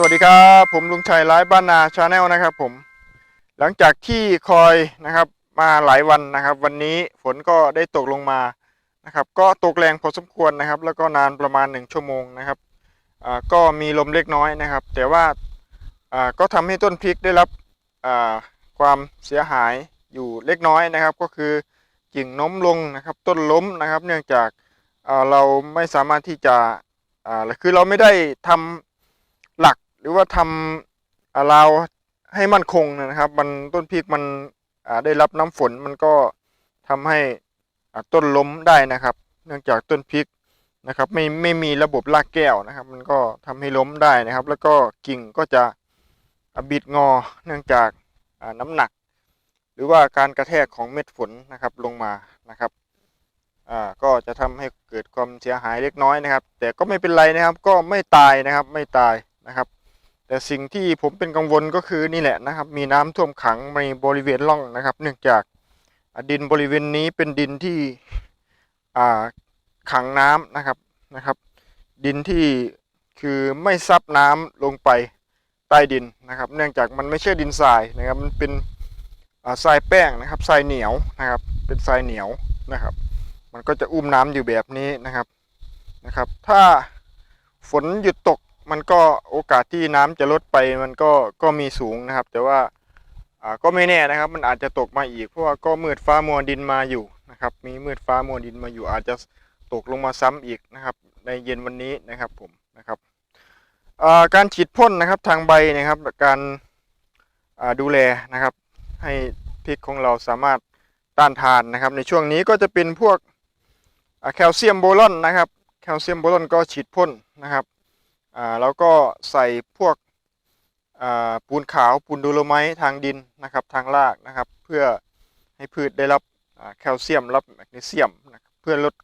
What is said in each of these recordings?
สวัสดีครับผมลุงชัยไลฟ์บ้านนาชาแนลนะครับผมหลังจากที่คอยนะครับมาหลายวันนะครับ วันนี้ฝนก็ได้ตกลงมานะครับ ก็ตกแรงพอสมควรนะครับ แล้วก็นานประมาณ 1 ชั่วโมงนะครับก็มีลมเล็กน้อยนะครับ แต่ว่าก็ทำให้ต้นพริกได้รับความเสียหายอยู่เล็กน้อยนะครับ ก็คือกิ่งโน้มลงนะครับ ต้นล้มนะครับ เนื่องจากเราไม่สามารถที่จะคือเราไม่ได้ทำ หรือว่าทำราวให้มั่นคงนะครับ มันต้นพริกมันได้รับน้ำฝนมันก็ทำให้ต้นล้มได้นะครับ เนื่องจากต้นพริกนะครับไม่ไม่มีระบบรากแก้วนะครับ มันก็ทำให้ล้มได้นะครับ แล้วก็กิ่งก็จะบิดงอเนื่องจากน้ำหนัก หรือว่าการกระแทกของเม็ดฝนนะครับลงมานะครับก็จะทำให้เกิดความเสียหายเล็กน้อยนะครับ แต่ก็ไม่เป็นไรนะครับ ก็ไม่ตายนะครับ ไม่ตายนะครับ แต่สิ่งที่ผมเป็นกังวลก็คือนี่แหละนะครับ มีน้ำท่วมขังในบริเวณร่องนะครับ เนื่องจากดินบริเวณนี้เป็นดินที่ขังน้ำนะครับนะครับ ดินที่คือไม่ซับน้ำลงไปใต้ดินนะครับ เนื่องจากมันไม่ใช่ดินทรายนะครับมันเป็นทรายแป้งนะครับทรายเหนียวนะครับ เป็นทรายเหนียวนะครับ มันก็จะอุ้มน้ำอยู่แบบนี้นะครับนะครับ ถ้าฝนหยุดตก มันก็โอกาสที่น้ำจะลดไปมันก็ก็มีสูงนะครับ แต่ว่าก็ไม่แน่นะครับ มันอาจจะตกมาอีกเพราะว่าก็มืดฟ้ามัวดินมาอยู่นะครับ มีมืดฟ้ามัวดินมาอยู่ อาจจะตกลงมาซ้ำอีกนะครับ ในเย็นวันนี้นะครับผมนะครับการฉีดพ่นนะครับทางใบนะครับการดูแลนะครับ ให้พริกของเราสามารถต้านทานนะครับ ในช่วงนี้ก็จะเป็นพวกแคลเซียมโบรอนนะครับ แคลเซียมโบรอนก็ฉีดพ่นนะครับ อ่าแล้วก็ใส่พวกอ่าปูนขาวปูนดูโลไมต์ทางดินนะครับทางรากนะครับ เพื่อให้พืชได้รับแคลเซียมรับแมกนีเซียมนะครับเพื่อลด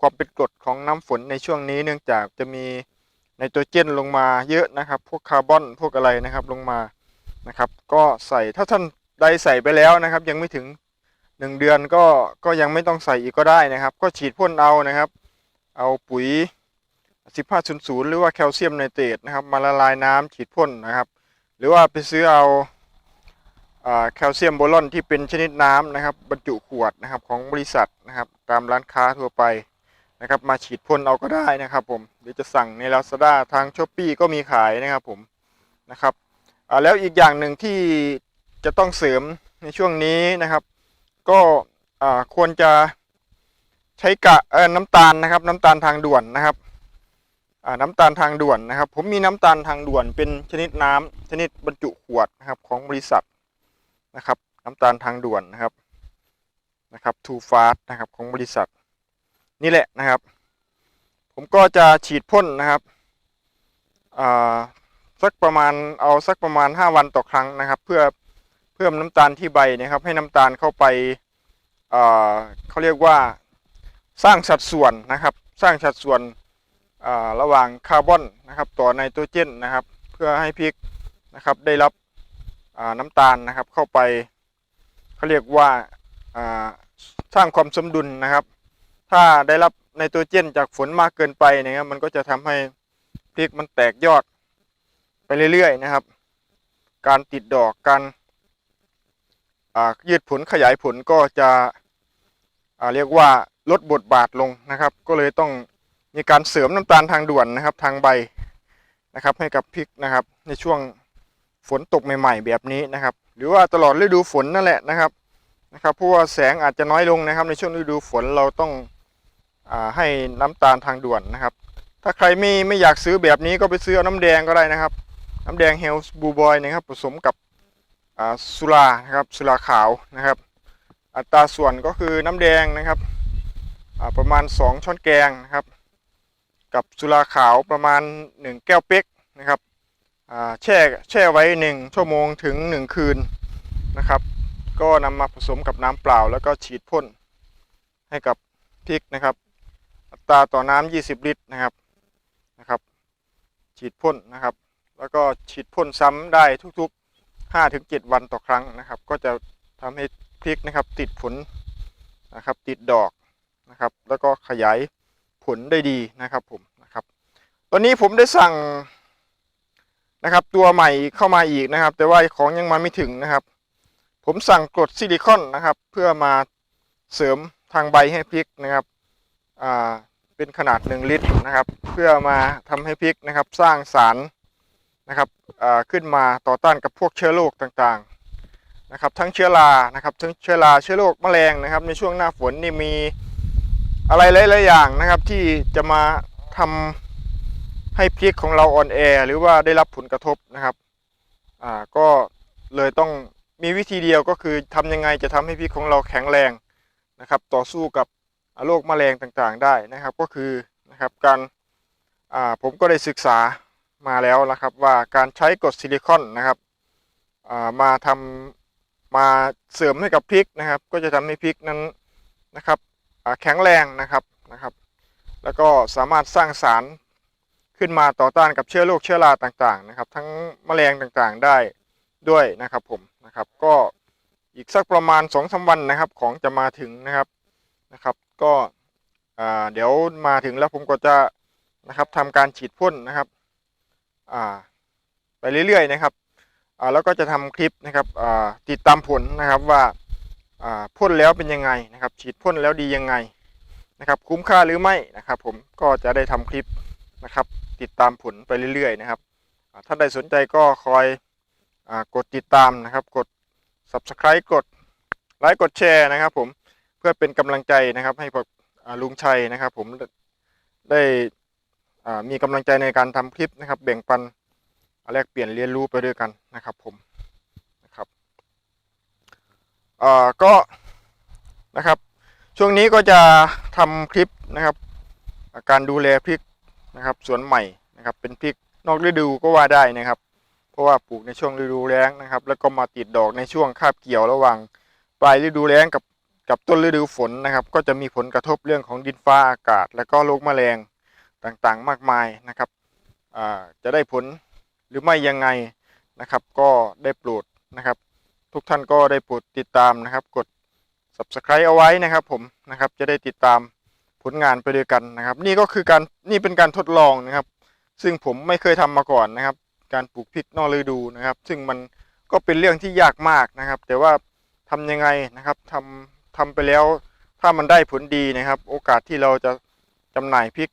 ความเป็นกรดของน้ำฝนในช่วงนี้เนื่องจากจะมีไนโตรเจนลงมาเยอะนะครับ พวกคาร์บอนพวกอะไรนะครับลงมานะครับ ก็ใส่ถ้าท่านใดใส่ไปแล้วนะครับ ยังไม่ถึง 1 เดือนก็ก็ยังไม่ต้องใส่อีกก็ได้นะครับ ก็ฉีดพ่นเอานะครับ เอาปุ๋ย 1500 หรือว่าแคลเซียมไนเตรตนะครับมาละลายน้ำฉีดพ่นนะครับ หรือว่าไปซื้อเอาแคลเซียมโบรอนที่เป็นชนิดน้ำนะครับ บรรจุขวดนะครับของบริษัทนะครับ ตามร้านค้าทั่วไปนะครับ มาฉีดพ่นเอาก็ได้นะครับ ผมหรือจะสั่งใน Lazada ทาง s h อ p e e ก็มีขายนะครับผมนะครับแล้วอีกอย่างหนึ่งที่จะต้องเสริมในช่วงนี้นะครับ ก็ควรจะใช้กะน้ำตาลนะครับ น้ำตาลทางด่วนนะครับ น้ำตาลทางด่วนนะครับ ผมมีน้ำตาลทางด่วนเป็นชนิดน้ำชนิดบรรจุขวดนะครับของบริษัทนะครับ น้ำตาลทางด่วนนะครับนะครับ Too Fast นะครับของบริษัท นี่แหละนะครับ ผมก็จะฉีดพ่นนะครับอ่าสักประมาณเอาสักประมาณ 5 วันต่อครั้งนะครับ เพื่อเพิ่มน้ำตาลที่ใบนะครับ ให้น้ำตาลเข้าไปอ่าเขาเรียกว่าสร้างสัดส่วนนะครับ สร้างสัดส่วน ระหว่างคาร์บอนนะครับต่อไนโตรเจนนะครับ เพื่อให้พริกนะครับได้รับน้ำตาลนะครับเข้าไปเขาเรียกว่าสร้างความสมดุลนะครับ ถ้าได้รับไนโตรเจนจากฝนมากเกินไปนะครับมันก็จะทำให้พริกมันแตกยอดไปเรื่อยๆนะครับ การติดดอกการยืดผลขยายผลก็จะเรียกว่าลดบทบาทลงนะครับ ก็เลยต้อง มีการเสริมน้ำตาลทางด่วนนะครับ ทางใบนะครับ ให้กับพริกนะครับ ในช่วงฝนตกใหม่ ๆ แบบนี้นะครับ หรือว่าตลอดฤดูฝนนั่นแหละนะครับนะครับเพราะว่าแสงอาจจะน้อยลงนะครับ ในช่วงฤดูฝนเราต้องอให้น้ำตาลทางด่วนนะครับ ถ้าใครไม่ไม่อยากซื้อแบบนี้ก็ไปซื้อเอาน้ำแดงก็ได้นะครับ น้ำแดงเฮลส์บูบอยนะครับ ผสมกับสุรานะครับสุราขาวนะครับ อัตราส่วนก็คือน้ำแดงนะครับประมาณ 2 ช้อนแกงนะครับ กับสุราขาวประมาณ 1 แก้วเป๊กนะครับแช่แช่ไว้ 1 ชั่วโมงถึง 1 คืนนะครับ ก็นำมาผสมกับน้ำเปล่า แล้วก็ฉีดพ่นให้กับพริกนะครับ อัตราต่อน้ำ20 ลิตรนะครับนะครับ ฉีดพ่นนะครับ แล้วก็ฉีดพ่นซ้ำได้ทุกๆ 5-7 วันต่อครั้งนะครับ ก็จะทำให้พริกนะครับติดผลนะครับติดดอกนะครับ แล้วก็ขยาย ลได้ดีนะครับผมนะครับตอนนี้ผมได้สั่งนะครับ ตัวใหม่เข้ามาอีกนะครับ แต่ว่าของยังมาไม่ถึงนะครับ ผมสั่งกรดซิลิคอนนะครับ เพื่อมาเสริมทางใบให้พริกนะครับอ่าเป็นขนาด 1 ลิตรนะครับ เพื่อมาทำให้พริกนะครับ สร้างสารนะครับอ่าขึ้นมาต่อต้านกับพวกเชื้อโรคต่างๆนะครับ ทั้งเชื้อรานะครับ ทั้งเชื้อราเชื้อโรคแมลงนะครับ ในช่วงหน้าฝนนี่มี อะไรหลายๆอย่างนะครับที่จะมาทำให้พริกของเราอ่อนแอหรือว่าได้รับผลกระทบนะครับอ่าก็เลยต้องมีวิธีเดียวก็คือทำยังไงจะทำให้พริกของเราแข็งแรงนะครับ ต่อสู้กับโรคแมลงต่างๆได้นะครับ ก็คือนะครับการอ่าผมก็ได้ศึกษามาแล้วนะครับว่าการใช้กรดซิลิคอนนะครับอ่ามาทำมาเสริมให้กับพริกนะครับ ก็จะทำให้พริกนั้นนะครับ แข็งแรงนะครับนะครับ แล้วก็สามารถสร้างสารขึ้นมาต่อต้านกับเชื้อโรคเชื้อราต่างๆนะครับ ทั้งแมลงต่างๆได้ด้วยนะครับผมนะครับ ก็อีกสักประมาณ2อสวันนะครับ ของจะมาถึงนะครับนะครับ ก็อ่าเดี๋ยวมาถึงแล้วผมก็จะนะครับทำการฉีดพ่นนะครับอ่าไปเรื่อยๆนะครับอ่าแล้วก็จะทำคลิปนะครับอ่าติดตามผลนะครับว่า พ่นแล้วเป็นยังไงนะครับ ฉีดพ่นแล้วดียังไงนะครับ คุ้มค่าหรือไม่นะครับ ผมก็จะได้ทำคลิปนะครับ ติดตามผลไปเรื่อยๆนะครับอ่าถ้าใดสนใจก็คอยอกดติดตามนะครับ กด subscribe กดไลค์กดแชร์นะครับผมเพื่อเป็นกำลังใจนะครับ ให้พวกลุงชัยนะครับ ผมได้มีกำลังใจในการทำคลิปนะครับ แบ่งปันแลกเปลี่ยนเรียนรู้ไปด้วยกันนะครับผม อ่าก็นะครับ ช่วงนี้ก็จะทำคลิปนะครับาการดูแลพริกนะครับสวนใหม่นะครับ เป็นพริกนอกฤดูก็ว่าได้นะครับ เพราะว่าปลูกในช่วงฤดูแล้งนะครับ แล้วก็มาติดดอกในช่วงคาบเกี่ยวระหว่างปลายฤดูแล้งกับกับต้นฤดูฝนนะครับ ก็จะมีผลกระทบเรื่องของดินฟ้าอากาศ และก็โรคแมลงต่างๆ มากมายนะครับจะได้ผลหรือไม่ยังไงนะครับ ก็ได้โปรดนะครับ ทุกท่านก็ได้โปรดติดตามนะครับ กด subscribe เอาไว้นะครับ ผมนะครับ จะได้ติดตามผลงานไปด้วยกันนะครับ นี่ก็คือการนี่เป็นการทดลองนะครับ ซึ่งผมไม่เคยทำมาก่อนนะครับ การปลูกพริกนอกฤดูนะครับ ซึ่งมันก็เป็นเรื่องที่ยากมากนะครับ แต่ว่าทำยังไงนะครับทำทำไปแล้วถ้ามันได้ผลดีนะครับ โอกาสที่เราจะจำหน่ายพริก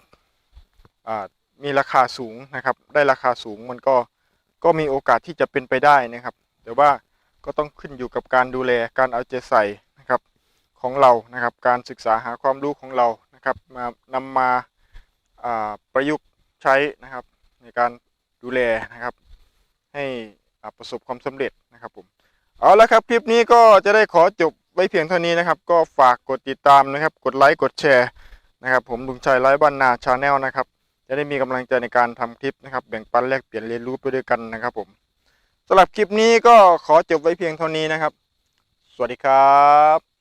มีราคาสูงนะครับ ได้ราคาสูงมันก็ก็มีโอกาสที่จะเป็นไปได้นะครับ แต่ว่า ก็ต้องขึ้นอยู่กับการดูแลการเอาใจใส่นะครับของเรานะครับ การศึกษาหาความรู้ของเรานะครับมานำมาาประยุกต์ใช้นะครับ ในการดูแลนะครับ ให้ประสบความสำเร็จนะครับผมเอาละครับคลิปนี้ก็จะได้ขอจบไว้เพียงเท่านี้นะครับ ก็ฝากกดติดตามนะครับ กดไลค์กดแชร์นะครับ ผมลุงชัยไลฟ์บ้านนาชาแนลนะครับ จะได้มีกำลังใจในการทำคลิปนะครับแบ่งปันแลกเปลี่ยนเรียนรู้ไปด้วยกันนะครับผม สำหรับคลิปนี้ก็ขอจบไว้เพียงเท่านี้นะครับ สวัสดีครับ